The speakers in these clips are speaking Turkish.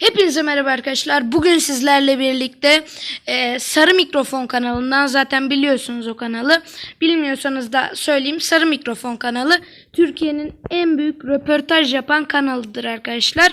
Hepinize merhaba arkadaşlar. Bugün sizlerle birlikte e, Sarı Mikrofon kanalından zaten biliyorsunuz o kanalı. Bilmiyorsanız da söyleyeyim. Sarı Mikrofon kanalı Türkiye'nin en büyük röportaj yapan kanalıdır arkadaşlar.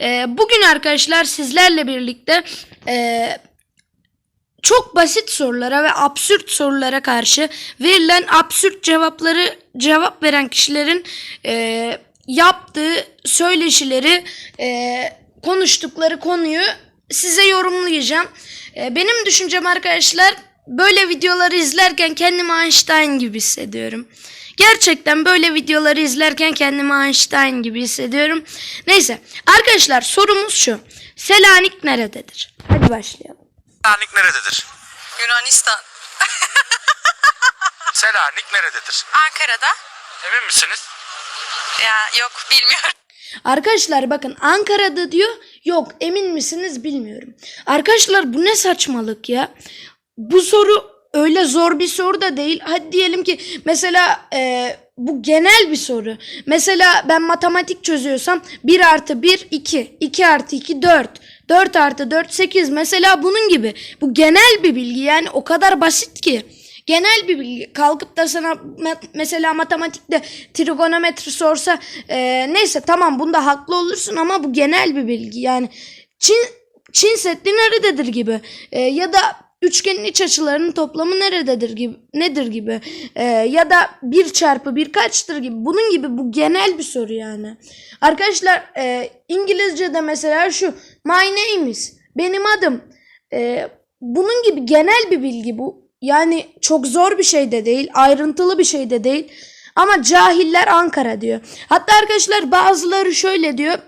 E, bugün arkadaşlar sizlerle birlikte e, çok basit sorulara ve absürt sorulara karşı verilen absürt cevapları cevap veren kişilerin e, yaptığı söyleşileri e, konuştukları konuyu size yorumlayacağım. E, benim düşüncem arkadaşlar böyle videoları izlerken kendimi Einstein gibi hissediyorum. Gerçekten böyle videoları izlerken kendimi Einstein gibi hissediyorum. Neyse arkadaşlar sorumuz şu. Selanik nerededir? Hadi başlayalım. Selanik nerededir? Yunanistan. Selanik nerededir? Ankara'da. Emin misiniz? Ya yok bilmiyorum. Arkadaşlar bakın Ankara'da diyor. Yok emin misiniz bilmiyorum. Arkadaşlar bu ne saçmalık ya. Bu soru öyle zor bir soru da değil. Hadi diyelim ki mesela e, bu genel bir soru. Mesela ben matematik çözüyorsam 1 artı 1 2. 2 artı 2 4. 4 artı 4 8. Mesela bunun gibi. Bu genel bir bilgi yani o kadar basit ki. Genel bir bilgi. Kalkıp da sana me- mesela matematikte trigonometri sorsa e, neyse tamam bunda haklı olursun ama bu genel bir bilgi. Yani Çin, Çin Seddi nerededir gibi E, ya da üçgenin iç açılarının toplamı nerededir gibi nedir gibi E, ya da bir çarpı bir kaçtır gibi bunun gibi bu genel bir soru yani. Arkadaşlar e, İngilizce'de mesela şu my name is benim adım e, bunun gibi genel bir bilgi bu. Yani çok zor bir şey de değil, ayrıntılı bir şey de değil. Ama cahiller Ankara diyor. Hatta arkadaşlar bazıları şöyle diyor.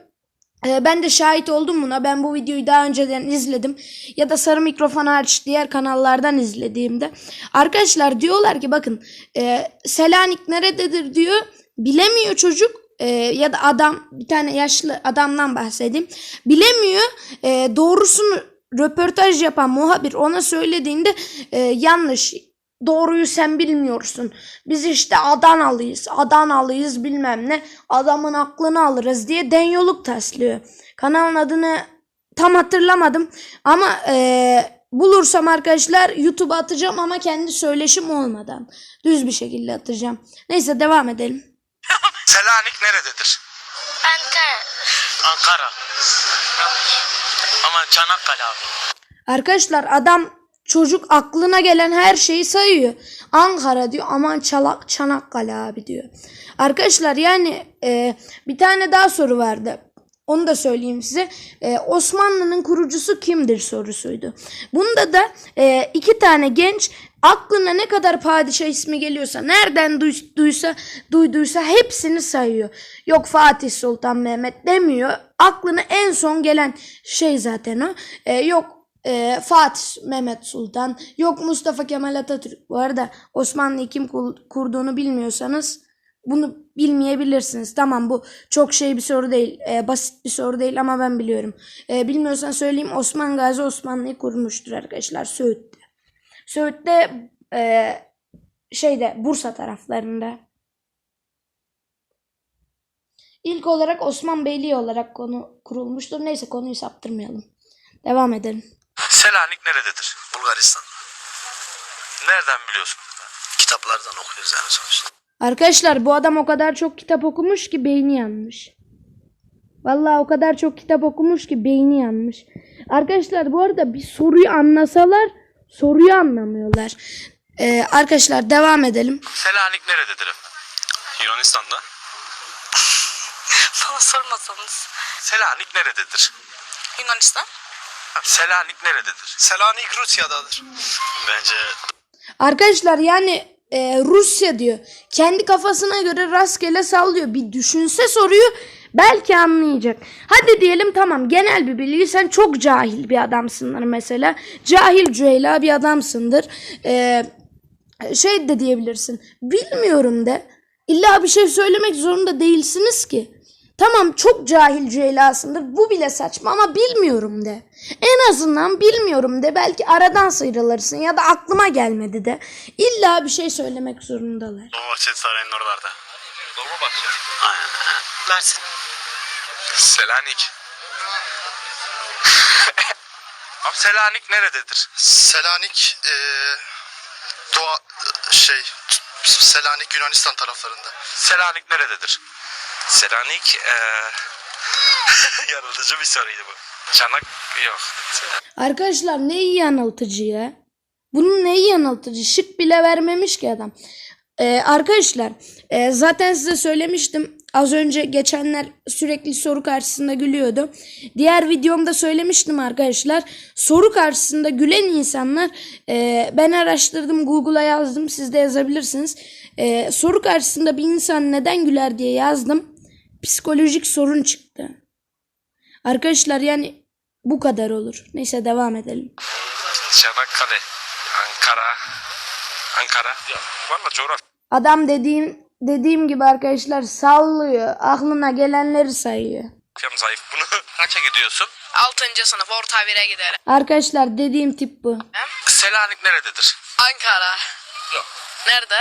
Ee, ben de şahit oldum buna. Ben bu videoyu daha önceden izledim. Ya da Sarı Mikrofon hariç diğer kanallardan izlediğimde. Arkadaşlar diyorlar ki bakın e, Selanik nerededir diyor. Bilemiyor çocuk. E, ya da adam bir tane yaşlı adamdan bahsedeyim. Bilemiyor. E, doğrusunu röportaj yapan muhabir ona söylediğinde e, yanlış. Doğruyu sen bilmiyorsun. Biz işte Adanalıyız. Adanalıyız bilmem ne. Adamın aklını alırız diye denyoluk taslıyor. Kanalın adını tam hatırlamadım. Ama e, bulursam arkadaşlar YouTube'a atacağım ama kendi söyleşim olmadan. Düz bir şekilde atacağım. Neyse devam edelim. Selanik nerededir? Ankara. Ankara. Ama Çanakkale abi. Arkadaşlar adam çocuk aklına gelen her şeyi sayıyor. Ankara diyor aman Çalak Çanakkale abi diyor. Arkadaşlar yani e, bir tane daha soru vardı. Onu da söyleyeyim size. E, Osmanlı'nın kurucusu kimdir sorusuydu. Bunda da e, iki tane genç aklına ne kadar padişah ismi geliyorsa, nereden duy- duysa, duyduysa hepsini sayıyor. Yok Fatih Sultan Mehmet demiyor. Aklına en son gelen şey zaten o. E, yok e, Fatih Mehmet Sultan, yok Mustafa Kemal Atatürk. Bu arada Osmanlı'yı kim kur- kurduğunu bilmiyorsanız bunu bilmeyebilirsiniz. Tamam bu çok şey bir soru değil, e, basit bir soru değil ama ben biliyorum. E, bilmiyorsan söyleyeyim Osman Gazi Osmanlı'yı kurmuştur arkadaşlar Söğüt'te. Söğüt'te e, şeyde Bursa taraflarında. İlk olarak Osman Beyliği olarak konu kurulmuştur. Neyse konuyu saptırmayalım. Devam edelim. Selanik nerededir? Bulgaristan. Nereden biliyorsun? Kitaplardan okuyoruz yani sonuçta. Arkadaşlar bu adam o kadar çok kitap okumuş ki beyni yanmış. Vallahi o kadar çok kitap okumuş ki beyni yanmış. Arkadaşlar bu arada bir soruyu anlasalar soruyu anlamıyorlar. Ee, arkadaşlar devam edelim. Selanik nerededir efendim? Yunanistan'da. Bana sormasanız. Selanik nerededir? Yunanistan. Selanik nerededir? Selanik Rusya'dadır. Bence Arkadaşlar yani e, Rusya diyor. Kendi kafasına göre rastgele sallıyor. Bir düşünse soruyu belki anlayacak. Hadi diyelim tamam genel bir bilgi sen çok cahil bir adamsındır mesela. Cahil cüheyla bir adamsındır. E, şey de diyebilirsin. Bilmiyorum de. İlla bir şey söylemek zorunda değilsiniz ki. Tamam çok cahil cühelasındır. Bu bile saçma ama bilmiyorum de. En azından bilmiyorum de. Belki aradan sıyrılırsın ya da aklıma gelmedi de. İlla bir şey söylemek zorundalar. Dolmabahçe Sarayı'nın oralarda. Dolmabahçe. Aynen. Mersin. Selanik. Abi Selanik nerededir? Selanik eee Doğa şey Selanik Yunanistan taraflarında. Selanik nerededir? Selanik eee yanıltıcı bir soruydu bu. Çanak yok. Arkadaşlar ne iyi yanıltıcı ya. Bunun ne iyi yanıltıcı. Şık bile vermemiş ki adam. Ee, arkadaşlar e, zaten size söylemiştim. Az önce geçenler sürekli soru karşısında gülüyordu. Diğer videomda söylemiştim arkadaşlar. Soru karşısında gülen insanlar e, ben araştırdım Google'a yazdım. Siz de yazabilirsiniz. E, soru karşısında bir insan neden güler diye yazdım. Psikolojik sorun çıktı. Arkadaşlar yani bu kadar olur. Neyse devam edelim. Çanakkale, Ankara, Ankara. Ya, valla coğrafya. Adam dediğim dediğim gibi arkadaşlar sallıyor. Aklına gelenleri sayıyor. Yapım zayıf bunu. Kaça gidiyorsun? 6. sınıf orta 1'e giderim. Arkadaşlar dediğim tip bu. Selanik nerededir? Ankara. Yok. Nerede?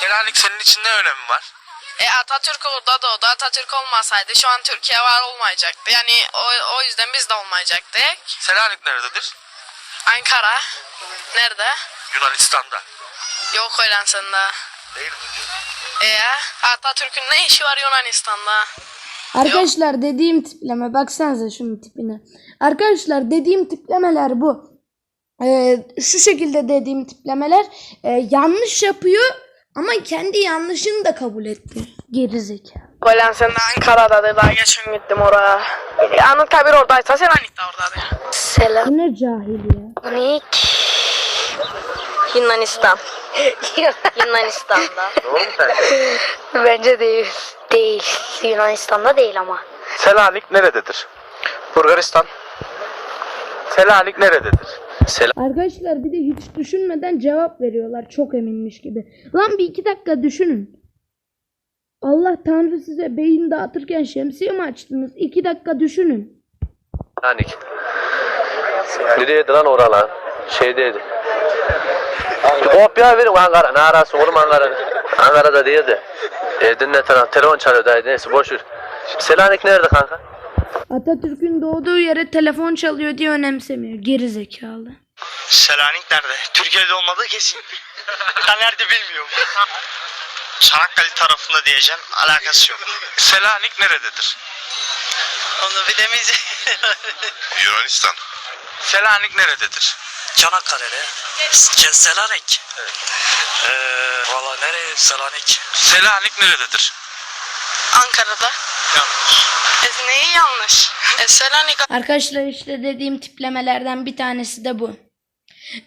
Selanik senin için ne önemi var? E Atatürk orada doğdu. Atatürk olmasaydı şu an Türkiye var olmayacaktı. Yani o, o yüzden biz de olmayacaktık. Selanik nerededir? Ankara. Nerede? Yunanistan'da. Yok öyle sende. Değil mi diyor? E Atatürk'ün ne işi var Yunanistan'da? Arkadaşlar dediğim tipleme baksanıza şunun tipine. Arkadaşlar dediğim tiplemeler bu. Ee, şu şekilde dediğim tiplemeler e, yanlış yapıyor ama kendi yanlışını da kabul etti. Gerizekalı. Öyle sen de Ankara'da daha geçen gittim oraya. E, Anıtkabir oradaysa Selanik de oradadır. Bu ne cahil ya. Selanik Yunanistan. Yunanistan'da. Doğru mu sence? Bence değil. Değil. Yunanistan'da değil ama. Selanik nerededir? Bulgaristan. Selanik nerededir? Arkadaşlar bir de hiç düşünmeden cevap veriyorlar çok eminmiş gibi. Lan bir iki dakika düşünün. Allah Tanrı size beyin dağıtırken şemsiye mi açtınız? İki dakika düşünün. Selanik. Nereydi lan oralar? Şeydeydi. Kopya verin Ankara. Ne arası oğlum Ankara'da? Ankara'da değildi. Edirne taraf telefon çalıyordu. Neyse boş ver. Selanik nerede kanka? Atatürk'ün doğduğu yere telefon çalıyor diye önemsemiyor. Geri zekalı. Selanik nerede? Türkiye'de olmadığı kesin. ben nerede bilmiyorum. Çanakkale tarafında diyeceğim. Alakası yok. Selanik nerededir? Onu bilemeyiz. Yunanistan. Selanik nerededir? Çanakkale'de. Selanik. Evet. Ee, Valla nereye Selanik? Selanik nerededir? Ankara'da. Yanlış. E, neyi yanlış? E, Selanik Arkadaşlar işte dediğim tiplemelerden bir tanesi de bu.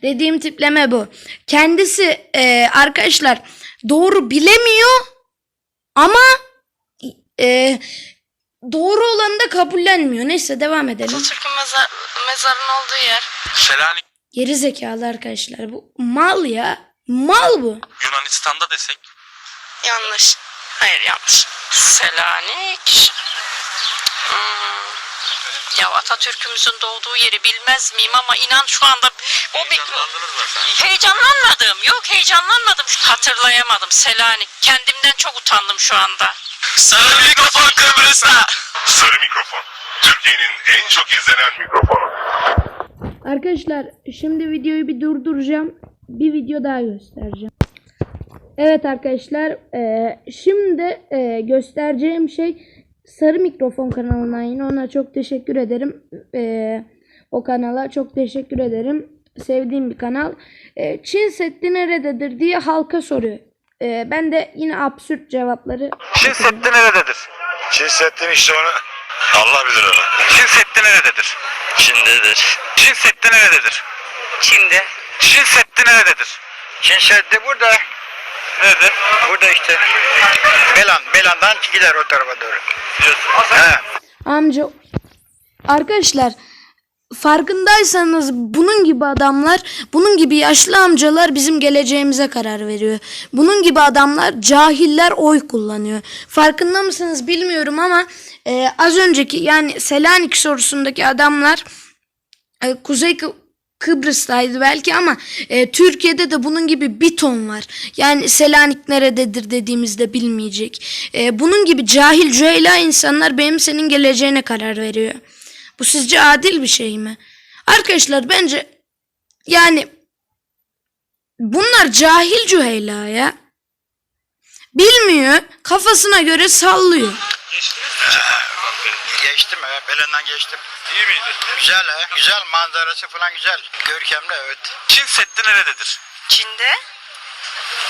Dediğim tipleme bu. Kendisi e, arkadaşlar doğru bilemiyor ama e, doğru olanı da kabullenmiyor. Neyse devam edelim. Atatürk'ün mezar, mezarının olduğu yer. Selanik Geri zekalı arkadaşlar. Bu mal ya. Mal bu. Yunanistan'da desek. Yanlış. Hayır yanlış. Selanik. Hmm. Ya Atatürk'ümüzün doğduğu yeri bilmez miyim ama inan şu anda o efendim? Heyecanlanmadım. Yok heyecanlanmadım. Hatırlayamadım. Selanik. Kendimden çok utandım şu anda. Sarı mikrofon Kıbrıs'ta. Sarı mikrofon. Türkiye'nin en çok izlenen mikrofonu. Arkadaşlar şimdi videoyu bir durduracağım. Bir video daha göstereceğim. Evet arkadaşlar eee, şimdi eee, göstereceğim şey Sarı Mikrofon kanalından yine ona çok teşekkür ederim. Eee, o kanala çok teşekkür ederim. Sevdiğim bir kanal. Eee, Çin Seddi nerededir diye halka soruyor. Eee, ben de yine absürt cevapları Çin Seddi nerededir? Çin Seddi'nin işte onu Allah bilir onu. Çin Seddi nerededir? Çin'dedir. Çin Seddi nerededir? Çin'de. Çin Seddi nerededir? Çin Seddi burada. Nerededir? Burada işte. Belan. Belan'dan gider o tarafa doğru. He. Amca arkadaşlar farkındaysanız bunun gibi adamlar, bunun gibi yaşlı amcalar bizim geleceğimize karar veriyor. Bunun gibi adamlar cahiller oy kullanıyor. Farkında mısınız bilmiyorum ama e, az önceki yani Selanik sorusundaki adamlar Kuzey Kı- Kıbrıs'taydı belki ama e, Türkiye'de de bunun gibi bir ton var. Yani Selanik nerededir dediğimizde bilmeyecek. E, bunun gibi cahil cüheyla insanlar benim senin geleceğine karar veriyor. Bu sizce adil bir şey mi? Arkadaşlar bence yani bunlar cahil cüheyla ya. Bilmiyor, kafasına göre sallıyor. Geçtim evet. Belinden geçtim. İyi miydi? Güzel he. Güzel manzarası falan güzel. Görkemli evet. Çin Seddi nerededir? Çin'de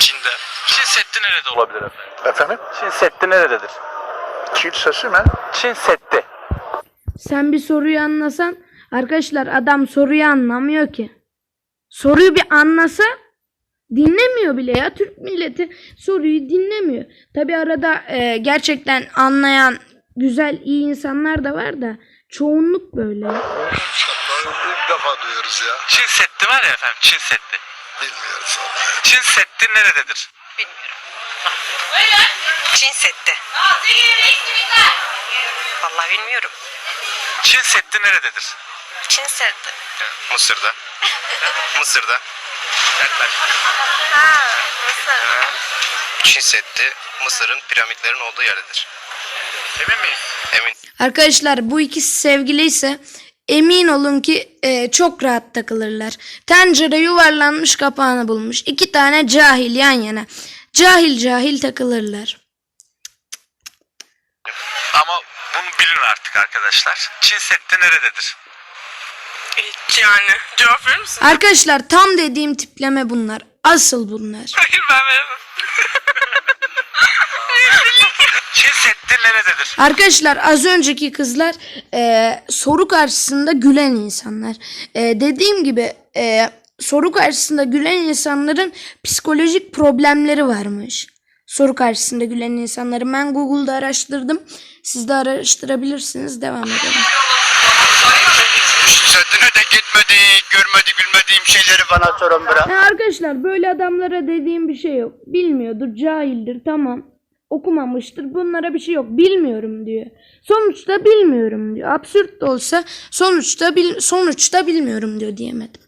Çin'de. Çin Seddi nerede olabilir? Olabilir efendim. Efendim? Çin Seddi nerededir? Çin sesi mi? Çin Seddi. Sen bir soruyu anlasan, arkadaşlar adam soruyu anlamıyor ki. Soruyu bir anlasa dinlemiyor bile ya. Türk milleti soruyu dinlemiyor. Tabi arada e, gerçekten anlayan güzel iyi insanlar da var da çoğunluk böyle. İlk defa duyuyoruz ya. Çin Seddi var ya efendim Çin Seddi. Bilmiyoruz. Çin Seddi nerededir? Çin Seddi. Vallahi bilmiyorum. Çin Seddi nerededir? Çin Seddi. Mısır'da. Mısır'da. Çin Seddi Mısır'ın piramitlerin olduğu yerdedir. Emin miyiz? Emin. Arkadaşlar bu ikisi sevgili ise emin olun ki e, çok rahat takılırlar. Tencere yuvarlanmış kapağını bulmuş. İki tane cahil yan yana. Cahil cahil takılırlar. Ama bunu bilin artık arkadaşlar. Çin Seddi nerededir? Yani cevap verir misin? Arkadaşlar tam dediğim tipleme bunlar. Asıl bunlar. Hayır ben veremem. Çin Seddi nerededir? Arkadaşlar az önceki kızlar e, soru karşısında gülen insanlar. E, dediğim gibi e, soru karşısında gülen insanların psikolojik problemleri varmış. Soru karşısında gülen insanların ben Google'da araştırdım. Siz de araştırabilirsiniz. Devam edelim. Sedine de gitmedik, görmedik, bilmediğim şeyleri bana sorun bırak. Ha, arkadaşlar böyle adamlara dediğim bir şey yok. Bilmiyordur, cahildir tamam. Okumamıştır. Bunlara bir şey yok. Bilmiyorum diyor. Sonuçta bilmiyorum diyor. Absürt de olsa sonuçta bil, sonuçta bilmiyorum diyor diyemedim.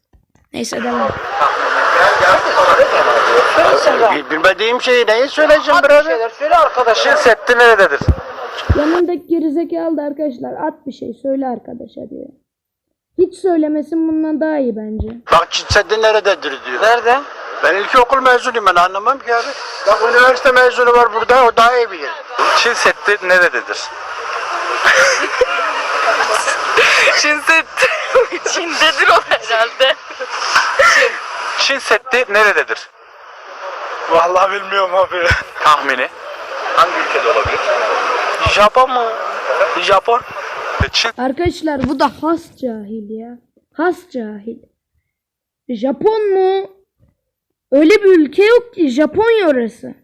Neyse devam. Bilmediğim şeyi neyi söyleyeceğim birader? Çin Seddi nerededir? Yanındaki gerizekalı da arkadaşlar at bir şey söyle arkadaşa diyor. Hiç söylemesin bundan daha iyi bence. Bak Seddi nerededir diyor. Nerede? Ben ilkokul mezunuyum ben anlamam ki abi. Bak üniversite mezunu var burada o daha iyi bilir. Çin Seddi nerededir? Çin Seddi. Çin'dedir o herhalde. Çin Seddi nerededir? Vallahi bilmiyorum abi. Tahmini. Hangi ülkede olabilir? Japon mu? Japon. Çin Arkadaşlar bu da has cahil ya. Has cahil. Japon mu? Öyle bir ülke yok ki Japonya orası.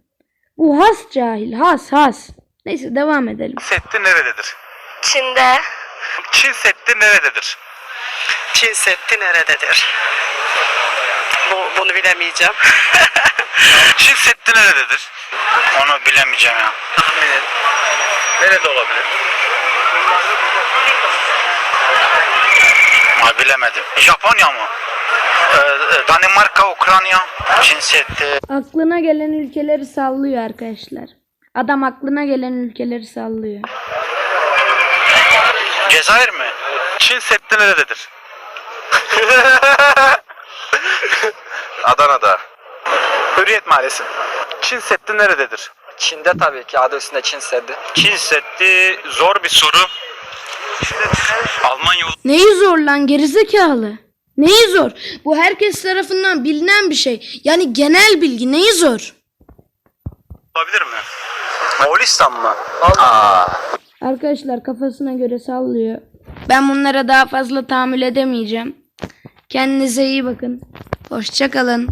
Bu has cahil. Has has. Neyse devam edelim. Seddi nerededir? Çin'de. Çin Seddi nerededir? Çin Seddi nerededir? Bu, bunu bilemeyeceğim. Çin Seddi nerededir? Onu bilemeyeceğim ya. Tahmin et. Nerede olabilir? Ha, bilemedim. Japonya mı? Ee, Danimarka, Ukrayna, Çin Seddi. Aklına gelen ülkeleri sallıyor arkadaşlar. Adam aklına gelen ülkeleri sallıyor. Cezayir mi? Çin Seddi nerededir? Adana'da. Hürriyet Mahallesi. Çin Seddi nerededir? Çin'de tabii ki adı üstünde Çin Seddi. Çin Seddi zor bir soru. Almanya Neyi zor lan gerizekalı? Neyi zor? Bu herkes tarafından bilinen bir şey. Yani genel bilgi neyi zor? olabilir mi? Moğolistan mı? Arkadaşlar kafasına göre sallıyor. Ben bunlara daha fazla tahammül edemeyeceğim. Kendinize iyi bakın. Hoşçakalın.